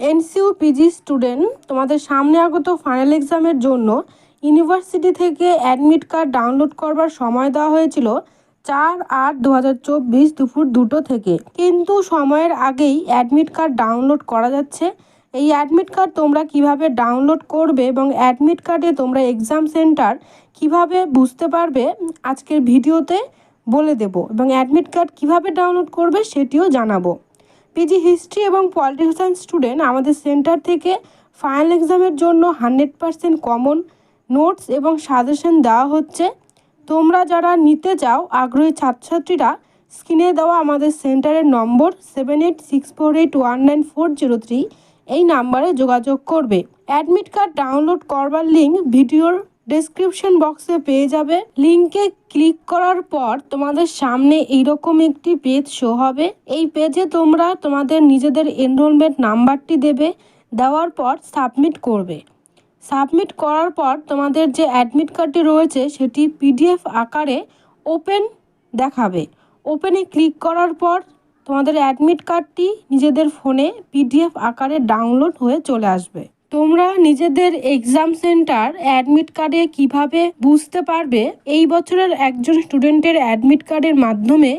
এনসিউ PG student তোমাদের সামনে আগত ফাইনাল এক্সামের জন্য ইউনিভার্সিটি থেকে অ্যাডমিট কার্ড ডাউনলোড করবার সময় দেওয়া হয়েছিল চার আট দু দুপুর দুটো থেকে। কিন্তু সময়ের আগেই অ্যাডমিট কার্ড ডাউনলোড করা যাচ্ছে। এই অ্যাডমিট কার্ড তোমরা কীভাবে ডাউনলোড করবে এবং অ্যাডমিট কার্ডে তোমরা এক্সাম সেন্টার কীভাবে বুঝতে পারবে আজকের ভিডিওতে বলে দেব এবং অ্যাডমিট কার্ড কীভাবে ডাউনলোড করবে সেটিও জানাব। পিজি হিস্ট্রি এবং পলিটিক্যাল সায়েন্স স্টুডেন্ট আমাদের সেন্টার থেকে ফাইনাল এক্সামের জন্য হান্ড্রেড পারসেন্ট কমন নোটস এবং সাজেশন দেওয়া হচ্ছে। তোমরা যারা নিতে চাও, আগ্রহী ছাত্রছাত্রীরা স্ক্রিনে দেওয়া আমাদের সেন্টারের number seven eight six four eight one nine four zero three এই নাম্বারে যোগাযোগ করবে। অ্যাডমিট কার্ড ডাউনলোড করবার লিঙ্ক ভিডিওর ডেসক্রিপশন বক্সে পেয়ে যাবে। লিঙ্কে ক্লিক করার পর তোমাদের সামনে এইরকম একটি পেজ শো হবে। এই পেজে তোমরা তোমাদের নিজেদের এনরোলমেন্ট নাম্বারটি দেবে, দেওয়ার পর সাবমিট করবে। সাবমিট করার পর তোমাদের যে অ্যাডমিট কার্ডটি রয়েছে, সেটি পিডিএফ আকারে ওপেন দেখাবে। ওপেনে ক্লিক করার পর তোমাদের অ্যাডমিট কার্ডটি নিজেদের ফোনে পিডিএফ আকারে ডাউনলোড হয়ে চলে আসবে। তোমরা নিজেদের এক্সাম সেন্টার অ্যাডমিট কার্ডে কীভাবে বুঝতে পারবে? এই বছরের একজন স্টুডেন্টের অ্যাডমিট কার্ডের মাধ্যমে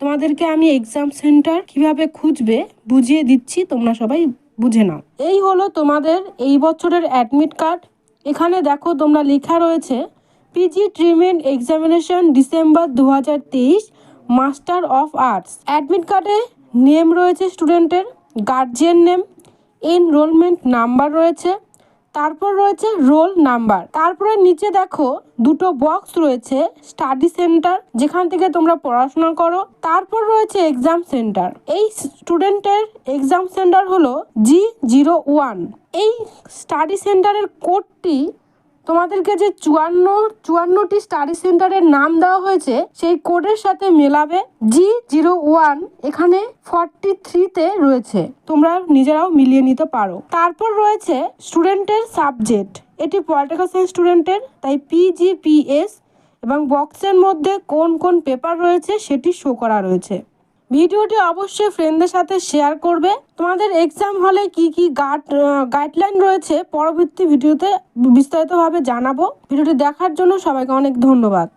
তোমাদেরকে আমি এক্সাম সেন্টার কীভাবে খুঁজবে বুঝিয়ে দিচ্ছি, তোমরা সবাই বুঝে নাও। এই হলো তোমাদের এই বছরের অ্যাডমিট কার্ড এখানে দেখো তোমরা লেখা রয়েছে পিজি ট্রিটমেন্ট এক্সামিনেশন ডিসেম্বর দু হাজার তেইশ মাস্টার অফ আর্টস অ্যাডমিট কার্ডে নেম রয়েছে স্টুডেন্টের গার্জিয়ান নেম এনরোলমেন্ট নাম্বার রয়েছে, তারপর রয়েছে রোল নাম্বার তারপরে নিচে দেখো দুটো বক্স রয়েছে স্টাডি সেন্টার যেখান থেকে তোমরা পড়াশোনা করো। তারপর রয়েছে এক্সাম সেন্টার এই স্টুডেন্টের এক্সাম সেন্টার হলো জি জিরো ওয়ান এই স্টাডি সেন্টারের কোডটি তোমাদেরকে যে চুয়ান্ন, চুয়ান্নটি স্টাডি সেন্টারের নাম দেওয়া হয়েছে, সেই কোডের সাথে মেলাবে জি জিরো ওয়ান এখানে ফর্টি থ্রিতে রয়েছে। তোমরা নিজেরাও মিলিয়ে নিতে পারো। তারপর রয়েছে স্টুডেন্টের সাবজেক্ট এটি পলিটিক্যাল সায়েন্স স্টুডেন্টের তাই পিজিপিএস এবং বক্সের মধ্যে কোন কোন পেপার রয়েছে, সেটি শো করা রয়েছে। ভিডিওটি অবশ্যই ফ্রেন্ডদের সাথে শেয়ার করবে। তোমাদের এক্সাম হলে কি কি গাইড গাইডলাইন রয়েছে, পরবর্তী ভিডিওতে বিস্তারিতভাবে জানাব। ভিডিওটি দেখার জন্য সবাইকে অনেক ধন্যবাদ।